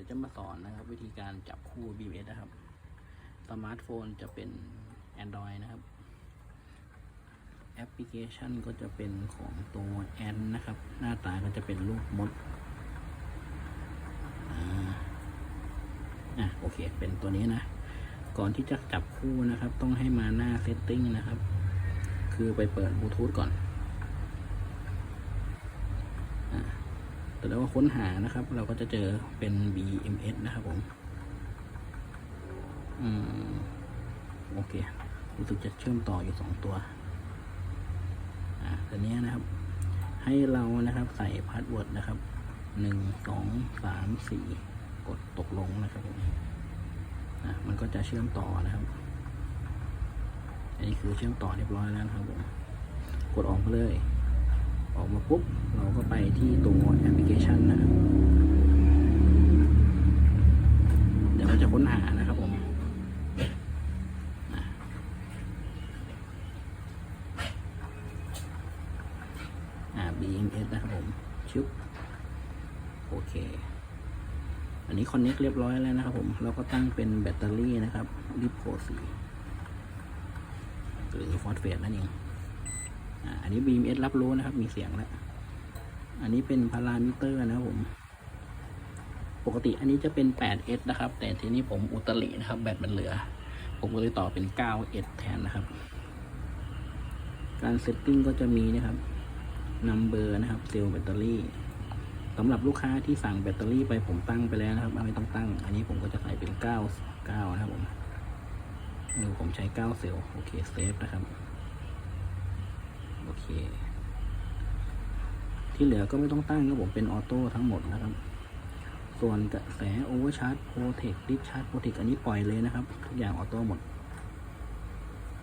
ดี๋ยวจะมาสอนนะครับ วิธีการจับคู่ BMS นะครับ สมาร์ทโฟนจะเป็น Android นะครับ แอปพลิเคชันก็จะเป็นของตัวแอนนะครับ หน้าตาก็จะเป็นรูปมดอะโอเค เป็นตัวนี้นะ ก่อนที่จะจับคู่นะครับ ต้องให้มาหน้า Setting นะครับ คือไปเปิดบลูทูธก่อนอะ แต่แล้วก็ค้นหานะครับ เราก็จะเจอเป็น BMS นะครับผม อืม โอเค รู้สึกจะเชื่อมต่ออยู่สองตัว อ่าตัวนี้นะครับ ให้เรานะครับใส่พาสเวิร์ดนะครับ หนึ่ง สอง สาม สี่ กดตกลงนะครับผมอะมันก็จะเชื่อมต่อนะครับ อันนี้คือเชื่อมต่อเรียบร้อยแล้วนะครับผม กดออกมาเลย ออกมาปุ๊บ เราก็ไปที่ตัว ชันนะเดี๋ยวเราจะค้นหานะครับผมอะอ่า BMS นะครับผมชุบโอเค อันนี้คอนเน็กเรียบร้อยแล้วนะครับผม เราก็ตั้งเป็นแบตเตอรี่นะครับลิปโพสีหรือฟอสเฟตนั่นเองอ่าอันนี้ BMS รับรู้นะครับ มีเสียงแล้ว อันนี้เป็นพารามิเตอร์นะครับผม ปกติอันนี้จะเป็น 8S นะครับ แต่ทีนี้ผมอุตรินะครับ แบตมันเหลือ ผมก็เลยต่อเป็น 9S แทนนะครับ การเซตติ้งก็จะมีนะครับนัมเบอร์นะครับเซลล์แบตเตอรี่สำหรับลูกค้าที่สั่งแบตเตอรี่ไปผมตั้งไปแล้วนะครับ ไม่ต้องตั้ง อันนี้ผมก็จะใส่เป็น 9 9 นะครับผมเออผมใช้ 9 เซลล์โอเคเซฟนะครับ โอเค ที่เหลือก็ไม่ต้องตั้งครับผมเป็นออโต้ทั้งหมดนะครับ ส่วนกระแสโอเวอร์ชาร์จโปรเทคดิชาร์จโปรเทคอันนี้ปล่อยเลยนะครับ ทุกอย่างออโต้หมด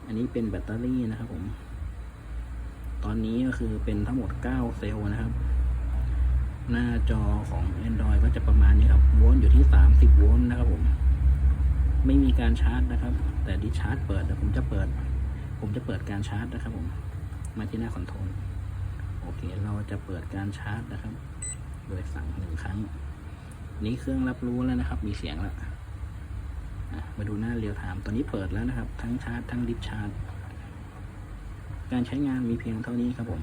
อันนี้เป็นแบตเตอรี่นะครับผม ตอนนี้ก็คือเป็นทั้งหมด 9 เซลล์นะครับ หน้าจอของ Android ก็จะประมาณนี้ครับโวลต์อยู่ที่ 30 โวลต์นะครับผม ไม่มีการชาร์จนะครับ แต่ดิชาร์จเปิดเดี๋ยวผมจะเปิด ผมจะเปิดการชาร์จนะครับผม มาที่หน้าคอนโทรล โอเค เราจะเปิดการชาร์จนะครับ โดยสั่งหนึ่งครั้ง นี้เครื่องรับรู้แล้วนะครับ มีเสียงแล้วมาดูหน้าเรียวถามตอนนี้เปิดแล้วนะครับ ทั้งชาร์จทั้งดิชาร์จ การใช้งานมีเพียงเท่านี้ครับผม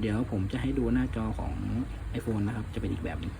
เดี๋ยวผมจะให้ดูหน้าจอของ iPhone นะครับ จะเป็นอีกแบบหนึง